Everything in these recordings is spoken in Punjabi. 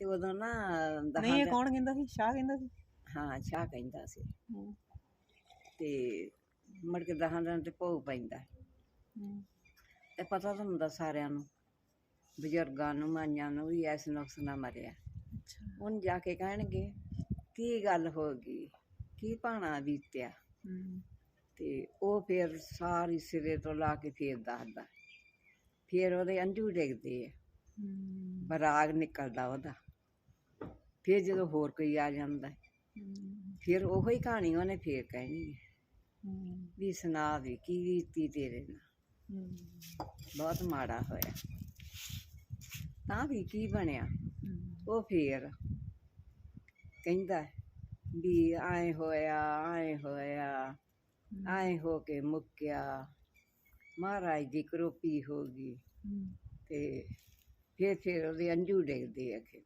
ਤੇ ਉਦੋਂ ਨਾ ਨਹੀਂ ਦਹਾਂ ਇਹ ਕੌਣ ਕਹਿੰਦਾ ਸੀ? ਸ਼ਾਹ ਕਹਿੰਦਾ ਸੀ? ਹਾਂ ਸ਼ਾਹ ਕਹਿੰਦਾ ਸੀ। ਹੂੰ, ਤੇ ਮੁੜ ਕੇ ਦਹਾਂ ਦਿਨ ਤੇ ਭੋਗ ਪੈਂਦਾ। ਹੂੰ, ਤੇ ਪਤਾ ਤਾਂ ਹੁੰਦਾ ਸਾਰਿਆਂ ਨੂੰ ਬਜ਼ੁਰਗਾਂ ਨੂੰ ਮਾਈਆਂ ਨੂੰ ਵੀ ਐਸ ਨੁਕਸ ਨਾਲ ਮਰਿਆ। ਅੱਛਾ। ਹੁਣ ਜਾ ਕੇ ਕਹਿਣਗੇ ਕੀ ਗੱਲ ਹੋ ਗਈ? ਕੀ ਭਾਣਾ ਬੀਤਿਆ? ਹੂੰ, ਤੇ ਉਹ ਫਿਰ ਸਾਰੀ ਸਿਰੇ ਤੋਂ ਲਾ ਕੇ ਫੇਰ ਦੱਸਦਾ। ਫਿਰ ਉਹਦੇ ਅੰਜੂ ਡਿੱਗਦੇ ਆ। ਹੂੰ, ਬਰਾਗ ਨਿਕਲਦਾ ਉਹਦਾ। ਫਿਰ ਜਦੋਂ ਹੋਰ ਕੋਈ ਆ ਜਾਂਦਾ ਹੂੰ, ਫਿਰ ਉਹੋ ਹੀ ਕਹਾਣੀ ਉਹਨੇ ਫੇਰ ਕਹਿਣੀ ਹੈ ਵੀ ਸੁਣਾ ਵੀ ਕੀ ਬੀਤੀ ਤੇਰੇ ਨਾਲ। ਬਹੁਤ ਮਾੜਾ ਹੋਇਆ। ਤਾਂ ਵੀ ਕੀ ਬਣਿਆ? ਉਹ ਫੇਰ ਕਹਿੰਦਾ ਵੀ ਆਏ ਹੋਇਆ ਆਏ ਹੋਇਆ ਆਏ ਹੋ ਕੇ ਮੁੱਕਿਆ। ਮਹਾਰਾਜ ਦੀ ਕਰੋਪੀ ਹੋ ਗਈ ਤੇ ਫਿਰ ਫਿਰ ਉਹਦੇ ਅੰਜੂ ਡਿੱਗਦੇ ਆ ਕਿ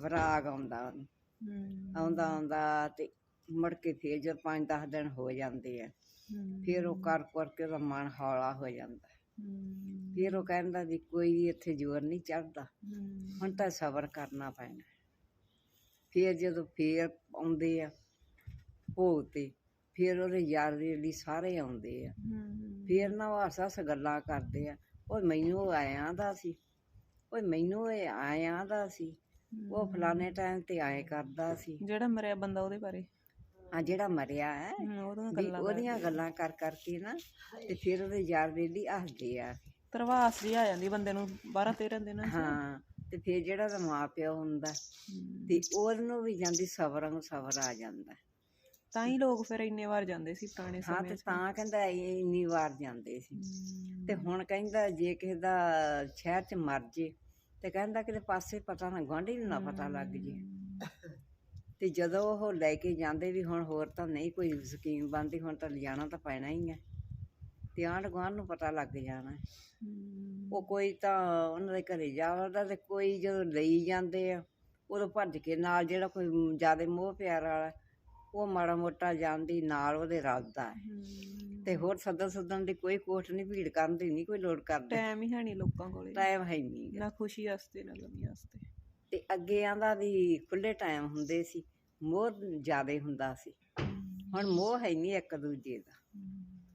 ਵਰਾਗ ਆਉਂਦਾ ਉਹਨੂੰ। ਆਉਂਦਾ ਆਉਂਦਾ ਤੇ ਮੁੜ ਕੇ ਫਿਰ ਜਦ 5-10 ਦਿਨ ਹੋ ਜਾਂਦੇ ਆ ਫਿਰ ਉਹ ਕਰ ਕਰ ਕੇ ਉਹਦਾ ਮਨ ਹੌਲਾ ਹੋ ਜਾਂਦਾ। ਫਿਰ ਉਹ ਕਹਿੰਦਾ ਵੀ ਕੋਈ ਵੀ ਇੱਥੇ ਜ਼ੋਰ ਨਹੀਂ ਚੜਦਾ। ਹੁਣ ਤਾਂ ਸਬਰ ਕਰਨਾ ਪੈਣਾ। ਫਿਰ ਜਦੋਂ ਫੇਰ ਆਉਂਦੇ ਆ ਭੋਗ ਤੇ ਫਿਰ ਉਹਦੇ ਯਾਰ ਲਈ ਸਾਰੇ ਆਉਂਦੇ ਆ। ਫਿਰ ਨਾ ਉਹ ਹੱਸ ਹੱਸ ਗੱਲਾਂ ਕਰਦੇ ਆ। ਉਹ ਮੈਨੂੰ ਆਇਆਂ ਦਾ ਸੀ। ਓਏ ਮੈਨੂੰ ਇਹ ਆਇਆਂ ਦਾ ਸੀ ਉਹ ਫਲਾਣੇ ਟਾਈਮ ਤੇ ਆਏ ਕਰਦਾ ਸੀ। ਜਿਹੜਾ ਮਰਿਆ ਬੰਦਾ ਉਹਦੇ ਬਾਰੇ? ਆ ਜਿਹੜਾ ਮਰਿਆ ਹੈ ਉਹਦੀਆਂ ਗੱਲਾਂ ਉਹਦੀਆਂ ਗੱਲਾਂ ਕਰ ਕਰਕੇ ਨਾ ਤੇ ਫਿਰ ਉਹਦੇ ਯਾਰ ਲਈ ਹੱਸਦੇ ਆ। ਤਰਵਾਸ ਜੀ ਆ ਜਾਂਦੀ ਬੰਦੇ ਨੂੰ 12 13 ਦਿਨਾਂ ਚ। ਹਾਂ ਤੇ ਫਿਰ ਜਿਹੜਾ ਦਾ ਮਾਂ ਪਿਓ ਹੁੰਦਾ ਤੇ ਉਹਨੂੰ ਵੀ ਜਾਂਦੀ ਸਬਰਾਂ ਨੂੰ ਸਬਰ ਆ ਜਾਂਦਾ। ਤਾਂ ਹੀ ਲੋਕ ਫਿਰ ਇੰਨੇ ਵਾਰ ਜਾਂਦੇ ਸੀ ਪੁਰਾਣੇ ਹਾਂ ਸਮੇਂ ਤੇ 'ਚ। ਤਾਂ ਕਹਿੰਦਾ ਇਹ ਇੰਨੀ ਵਾਰ ਜਾਂਦੇ ਸੀ। ਤੇ ਹੁਣ ਕਹਿੰਦਾ ਜੇ ਕਿਸੇ ਦਾ ਸ਼ਹਿਰ ਚ ਮਰ ਜੇ ਤੇ ਕਹਿੰਦਾ ਕਿਤੇ ਪਾਸੇ ਪਤਾ ਨਾ ਗੁਆਂਢੀ ਨੂੰ ਨਾ ਪਤਾ ਲੱਗ ਜੇ। ਤੇ ਜਦੋਂ ਉਹ ਲੈ ਕੇ ਜਾਂਦੇ ਵੀ ਹੁਣ ਹੋਰ ਤਾਂ ਨਹੀਂ ਕੋਈ ਸਕੀਮ ਬਣਦੀ ਹੁਣ ਤਾਂ ਲਿਜਾਣਾ ਤਾਂ ਪੈਣਾ ਹੀ ਹੈ ਤੇ ਆਂਢ ਗੁਆਂਢ ਨੂੰ ਪਤਾ ਲੱਗ ਜਾਣਾ। ਹੈ। ਉਹ ਕੋਈ ਤਾਂ ਉਹਨਾਂ ਦੇ ਘਰੇ ਜਾਵਦਾ ਤੇ ਕੋਈ ਜਦੋਂ ਲਈ ਜਾਂਦੇ ਆ ਉਦੋਂ ਭੱਜ ਕੇ ਨਾਲ ਜਿਹੜਾ ਕੋਈ ਜ਼ਿਆਦਾ ਮੋਹ ਪਿਆਰ ਵਾਲਾ ਉਹ ਮਾੜਾ ਮੋਟਾ ਜਾਂਦੀ ਨਾਲ ਉਹਦੇ ਰਲਦਾ ਹੈ। ਤੇ ਹੋਰ ਸੱਦਣ ਸੁੱਦਣ ਦੀ ਕੋਈ ਕੋਟ ਨਹੀਂ ਭੀੜ ਕਰਨ ਦੀ ਨਹੀਂ ਕੋਈ ਲੋੜ ਕਰਦਾ। ਟਾਈਮ ਹੀ ਹੈ ਨਹੀਂ ਲੋਕਾਂ ਕੋਲੇ। ਟਾਈਮ ਹੈ ਨਹੀਂ ਨਾ ਖੁਸ਼ੀ ਵਾਸਤੇ ਨਾ ਗਮੀ ਵਾਸਤੇ। ਤੇ ਅੱਗੇ ਆਂਦਾ ਵੀ ਖੁੱਲੇ ਟਾਈਮ ਹੁੰਦੇ ਸੀ ਮੋਹ ਜ਼ਿਆਦੇ ਹੁੰਦਾ ਸੀ। ਹੁਣ ਮੋਹ ਹੈ ਨਹੀਂ ਇੱਕ ਦੂਜੇ ਦਾ।